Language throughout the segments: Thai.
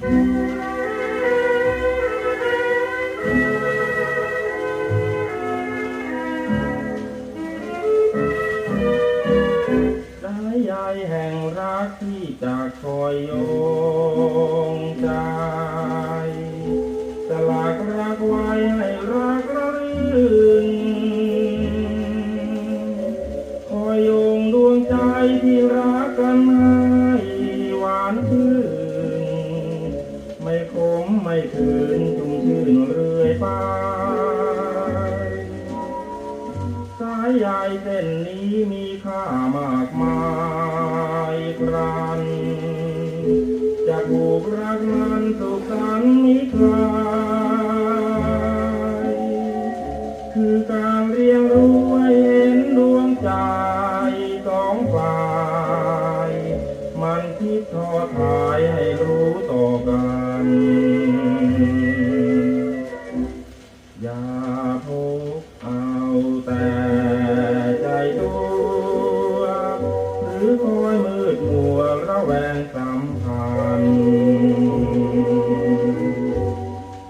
สายใยแห่งรักที่จะคอยโยงใจ สลากรักไว้ให้รักระรื่นคอยโยงดวงใจที่รักกันให้ ไม่คืนจุงชื่นเรื่อยไปสายใยเส้นนี้มีค่ามากมายครันจะผูกรักมันสุขสันต์มิคล มัวระแวงสัมพันธ์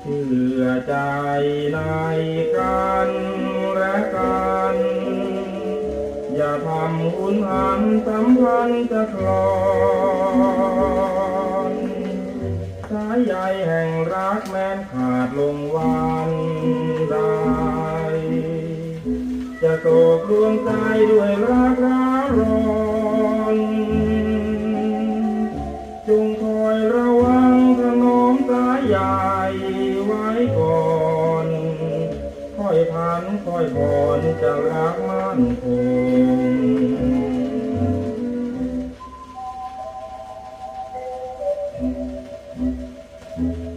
เชื่อใจในกันและกัน อย่าทำหุนหันสัมพันจะคลอนสายใยแห่งรักแม้นขาดลงวันใดจะโศกดวงใจด้วยรักร้าร้อน พันคอยผ่อนจะรักมั่นคง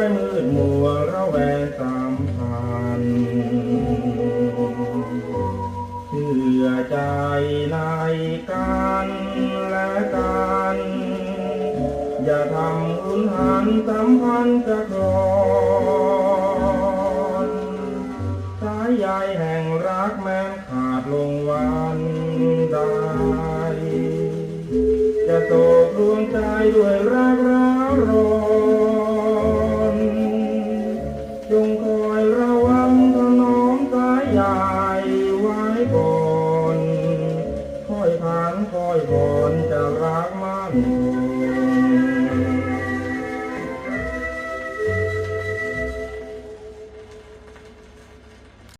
อยมืดมัวระแวงสัมพันเชื่อใจในกันและกันอย่าทำหุนหันสัมพันธ์จะคลอนสายใยแห่งรักแม้ขาดลงวันใดจะโศกดวงใจด้วยรัก Amen.